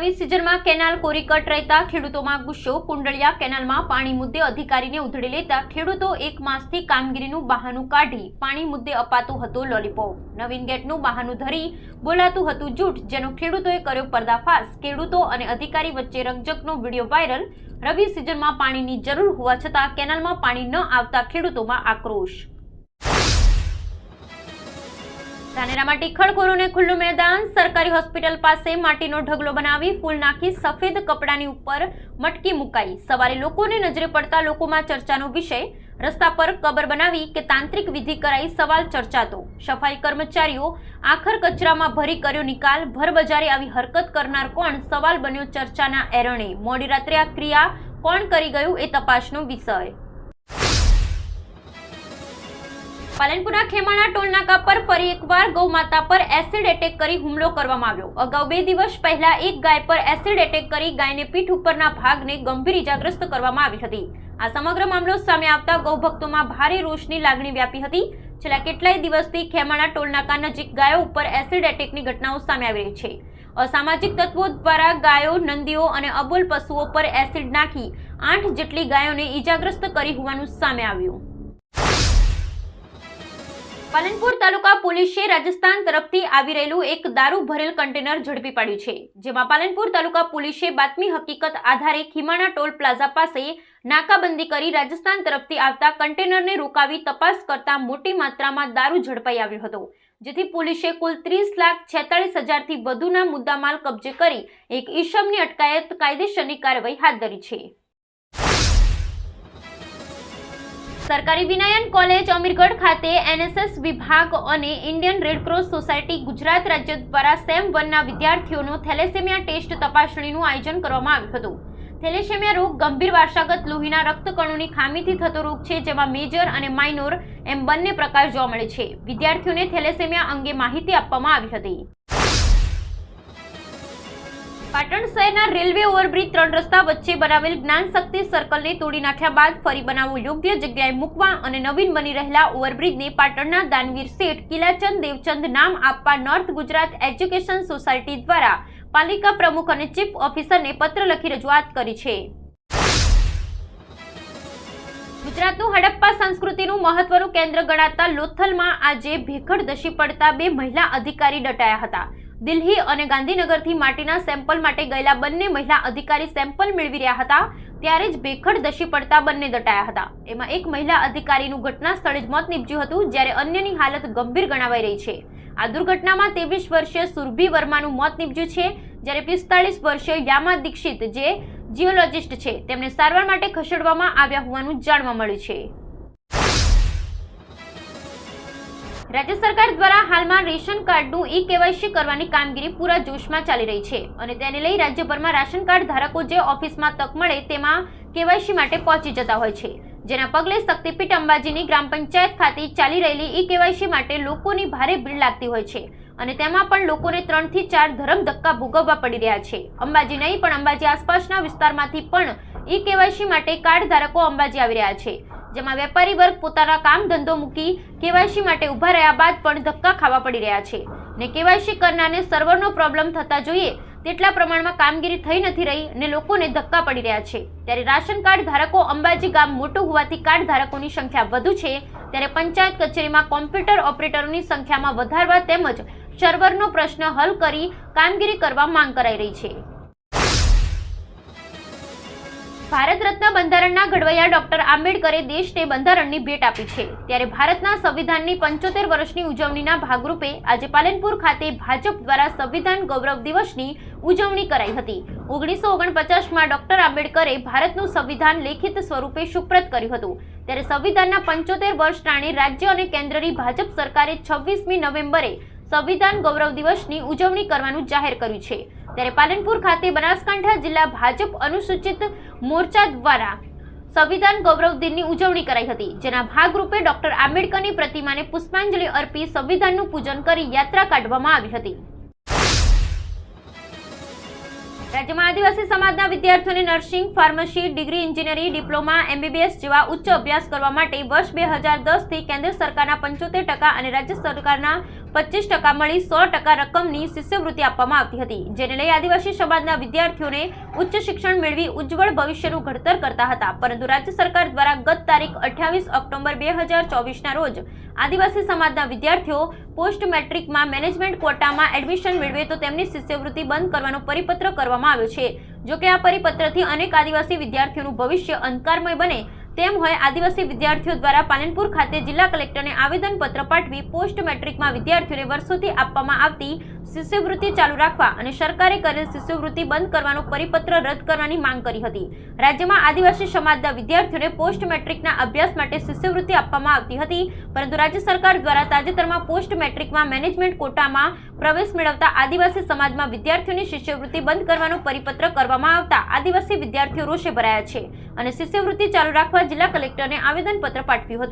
રવિ સિઝનમાં કેનાલ કોરી કટ રહેતા ખેડૂતોમાં ગુસ્સો. કુંડળિયા કેનાલમાં પાણી મુદ્દે અધિકારીને ઉધડી લેતા ખેડૂતો એક માસથી કામગીરીનું બહાનું કાઢી પાણી મુદ્દે અપાતું હતું લોલીપોપ. નવીન ગેટનું બહાનું ધરી બોલાતું હતું જૂઠ, જેનો ખેડૂતોએ કર્યો પર્દાફાશ. ખેડૂતો અને અધિકારી વચ્ચે રકજકનો વીડિયો વાયરલ. રવિ સિઝનમાં પાણીની જરૂર હોવા છતાં કેનાલમાં પાણી ન આવતા ખેડૂતોમાં આક્રોશ. ધાનેરામાં ટીખળખોરોને ખુલ્લું મેદાન. સરકારી હોસ્પિટલ પાસે માટીનો ઢગલો બનાવી ફૂલ નાખી સફેદ કપડાની ઉપર મટકી મુકાઈ. સવારે લોકોને નજરે પડતા લોકોમાં ચર્ચાનો વિષય. રસ્તા પર કબર બનાવી કે તાંત્રિક વિધિ કરાઈ સવાલ ચર્ચાતો. સફાઈ કર્મચારીઓ આખર કચરામાં ભરી કર્યો નિકાલ. ભરબજારે આવી હરકત કરનાર કોણ? સવાલ બન્યો ચર્ચાના એરણે. મોડી રાત્રે આ ક્રિયા કોણ કરી ગયું એ તપાસનો વિષય. પાલનપુરના ખેમાણા ટોલનાકા પર ફરી એકવાર ગૌમાતા પર એસિડ એટેક કરી હુમલો કરવામાં આવ્યો. અગાઉ બે દિવસ પહેલા એક ગાય પર એસિડ એટેક કરી ગાયને પીઠ ઉપરના ભાગને ગંભીર ઇજાગ્રસ્ત કરવામાં આવી હતી. આ સમગ્ર મામલો સામે આવતા ગૌભક્તોમાં ભારે રોષની લાગણી વ્યાપી હતી. છેલ્લા કેટલાય દિવસથી ખેમાણા ટોલનાકા નજીક ગાયો ઉપર એસિડ એટેકની ઘટનાઓ સામે આવી રહી છે. અસામાજિક તત્વો દ્વારા ગાયો, નંદીઓ અને અબોલ પશુઓ પર એસિડ નાખી આઠ જેટલી ગાયોને ઇજાગ્રસ્ત કરી હોવાનું સામે આવ્યું. પાલનપુર તાલુકા પોલીસે રાજસ્થાન તરફથી આવી રહેલું એક દારૂ ભરેલ કન્ટેનર ઝડપી પાડ્યું છે, જેમાં પાલનપુર તાલુકા પોલીસે બાતમી હકીકત આધારે ખીમાણા ટોલ પ્લાઝા પાસે નાકાબંધી કરી રાજસ્થાન તરફથી આવતા કન્ટેનરને રોકાવી તપાસ કરતા મોટી માત્રામાં દારૂ ઝડપાઈ આવ્યો હતો, જેથી પોલીસે કુલ ત્રીસ લાખ છેતાળીસ હજારથી વધુના મુદ્દામાલ કબજે કરી એક ઈશમની અટકાયત કાયદેસરની કાર્યવાહી હાથ ધરી છે. સરકારી વિનયન કોલેજ અમીરગઢ ખાતે એનએસએસ વિભાગ અને ઇન્ડિયન રેડક્રોસ સોસાયટી ગુજરાત રાજ્ય દ્વારા સેમ વનના વિદ્યાર્થીઓનો થેલેસેમિયા ટેસ્ટ તપાસણીનું આયોજન કરવામાં આવ્યું હતું. થેલેસેમિયા રોગ ગંભીર વારસાગત લોહીના રક્તકણોની ખામીથી થતો રોગ છે, જેમાં મેજર અને માઇનોર એમ બંને પ્રકાર જોવા મળે છે. વિદ્યાર્થીઓને થેલેસેમિયા અંગે માહિતી આપવામાં આવી હતી. પાટણ શહેરના રેલવે ઓવરબ્રિજ ત્રણ રસ્તા વચ્ચે બનાવેલ જ્ઞાન શક્તિ સર્કલને તોડી નાખ્યા બાદ ફરી બનાવવો યોગ્ય જગ્યાએ મૂકવા અને નવીન બની રહેલા ઓવરબ્રિજને પાટણના દાનવીર શેઠ, કિલાચંદ, દેવચંદ નામ આપવા નોર્થ ગુજરાત એજ્યુકેશન સોસાયટી દ્વારા પાલિકા પ્રમુખ અને ચીફ ઓફિસરને પત્ર લખી રજૂઆત કરી છે. ગુજરાતનું હડપ્પા સંસ્કૃતિનું મહત્વનું કેન્દ્ર ગણાતા લોથલમાં આજે ભેખડ દશી પડતા બે મહિલા અધિકારી દટાયા હતા. દિલ્હી અને ગાંધીનગરથી માટીના સેમ્પલ માટે ગયેલા બંને મહિલા અધિકારી સેમ્પલ મેળવી રહ્યા હતા, ત્યારે જ ભેખડ ધસી પડતા બંને દટાયા હતા. એમાં એક મહિલા અધિકારીનું ઘટના સ્થળે જ મોત નીપજ્યું હતું, જ્યારે અન્યની હાલત ગંભીર ગણાવાઈ રહી છે. આ દુર્ઘટનામાં ત્રેવીસ વર્ષીય સુરભી વર્માનું મોત નીપજ્યું છે, જ્યારે પિસ્તાળીસ વર્ષીય યામા દીક્ષિત, જે જીઓલોજિસ્ટ છે, તેમને સારવાર માટે ખસેડવામાં આવ્યા હોવાનું જાણવા મળ્યું છે. રાજ્ય સરકાર દ્વારા હાલમાં રેશન કાર્ડનું ઈ કેવાયસી કરવાની કામગીરી પૂરા જોશમાં ચાલી રહી છે અને તેને લઈ રાજ્યભરમાં રાશન કાર્ડ ધારકો જે ઓફિસમાં તક મળે તેમાં કેવાયસી માટે પહોંચી જતા હોય છે. જેના પગલે શક્તિપીઠ અંબાજીની ગ્રામ પંચાયત ખાતે ચાલી રહેલી ઈ કેવાયસી માટે લોકોની ભારે ભીડ લાગતી હોય છે અને તેમાં પણ લોકોને ત્રણથી ચાર ધરમ ધક્કા ભોગવવા પડી રહ્યા છે. અંબાજી નહીં, પણ અંબાજી આસપાસના વિસ્તારમાંથી પણ ઈ કેવાયસી માટે કાર્ડ ધારકો અંબાજી આવી રહ્યા છે. જેમાં વેપારી વર્ગ પોતાના કામ ધંધો મૂકી કેવાયસી માટે ઊભા રહ્યા બાદ પણ ધક્કા ખાવા પડી રહ્યા છે. ને કેવાયસી કરનારને સર્વરનો પ્રોબ્લેમ થતા જોઈએ તેટલા પ્રમાણમાં કામગીરી થઈ નથી રહી અને લોકોને ધક્કા પડી રહ્યા છે. ત્યારે રાશન કાર્ડ ધારકો અંબાજી ગામ મોટું હોવાથી કાર્ડ ધારકોની સંખ્યા વધુ છે. ત્યારે પંચાયત કચેરીમાં કોમ્પ્યુટર ઓપરેટરોની સંખ્યામાં વધારવા તેમજ સર્વરનો પ્રશ્ન હલ કરી કામગીરી કરવા માંગ કરાઈ રહી છે. ભારત રત્ન બંધારણના ઘડવૈયા ડોક્ટર આંબેડકરે દેશને બંધારણની ભેટ આપી છે. ત્યારે ભારતના સંવિધાનની પંચોતેર વર્ષની ઉજવણીના ભાગરૂપે આજે પાલનપુર ખાતે ભાજપ દ્વારા સંવિધાન ગૌરવ દિવસની ઉજવણી કરાઈ હતી. ઓગણીસો ઓગણપચાસમાં ડોક્ટર આંબેડકરે ભારતનું સંવિધાન લેખિત સ્વરૂપે સુપ્રત કર્યું હતું. ત્યારે સંવિધાનના પંચોતેર વર્ષ ટાણે રાજ્ય અને કેન્દ્રની ભાજપ સરકારે છવ્વીસમી નવેમ્બરે સંવિધાન ગૌરવ દિવસની ઉજવણી કરવાનું જાહેર કર્યું છે. ત્યારે પાલનપુર ખાતે બનાસકાંઠા જિલ્લા ભાજપ અનુસૂચિત મોરચા દ્વારા સંવિધાન ગૌરવ દિનની ઉજવણી કરાઈ હતી, જેના ભાગરૂપે ડોક્ટર આંબેડકરની પ્રતિમાને પુષ્પાંજલિ અર્પી સંવિધાનનું પૂજન કરી યાત્રા કાઢવામાં આવી હતી. રાજ્યમાં આદિવાસી સમાજના વિદ્યાર્થીઓને nursing, pharmacy, degree engineering diploma, MBBS જેવા ઉચ્ચ અભ્યાસ કરવા માટે વર્ષ બે હજાર દસથી કેન્દ્ર સરકારના પંચોતેર ટકા અને રાજ્ય સરકારના પચીસ ટકા મળી સો ટકા રકમની શિષ્યવૃત્તિ આપવામાં આવતી હતી, જેને લઈ આદિવાસી સમાજના વિદ્યાર્થીઓને ઉચ્ચ શિક્ષણ મેળવી ઉજ્જવળ ભવિષ્યનું ઘડતર કરતા હતા. પરંતુ રાજ્ય સરકાર દ્વારા ગત તારીખ અઠ્યાવીસ ઓક્ટોબર બે હજાર ચોવીસના રોજ આદિવાસી સમાજના વિદ્યાર્થીઓ પોસ્ટ મેટ્રિકમાં મેનેજમેન્ટ કોટામાં એડમિશન મેળવે તો તેમની શિષ્યવૃત્તિ બંધ કરવાનો પરિપત્ર કરવામાં આવ્યો છે. જોકે આ પરિપત્રથી અનેક આદિવાસી વિદ્યાર્થીઓનું ભવિષ્ય અંધકારમય બને તેમ હોય આદિવાસી વિદ્યાર્થીઓ દ્વારા પાલનપુર ખાતે જિલ્લા કલેક્ટરને આવેદનપત્ર પાઠવી પોસ્ટ મેટ્રિકમાં વિદ્યાર્થીઓને વર્ષોથી આપવામાં આવતી શિષ્યવૃત્તિ ચાલુ રાખવા અને સરકારે કરેલ શિષ્યવૃત્તિ બંધ કરવાનો પરિપત્ર રદ કરવાની માંગ કરી હતી. રાજ્યમાં આદિવાસી સમાજના વિદ્યાર્થીઓને પોસ્ટ મેટ્રિકના અભ્યાસ માટે શિષ્યવૃત્તિ આપવામાં આવતી હતી, પરંતુ રાજ્ય સરકાર દ્વારા તાજેતરમાં પોસ્ટ મેટ્રિકમાં મેનેજમેન્ટ કોટામાં પ્રવેશ મેળવતા આદિવાસી સમાજમાં વિદ્યાર્થીઓની શિષ્યવૃત્તિ બંધ કરવાનો પરિપત્ર કરવામાં આવતા આદિવાસી વિદ્યાર્થીઓ રોષે ભરાયા છે અને શિષ્યવૃત્તિ ચાલુ રાખવા જિલ્લા કલેક્ટરને આવેદનપત્ર પાઠવ્યું હતું.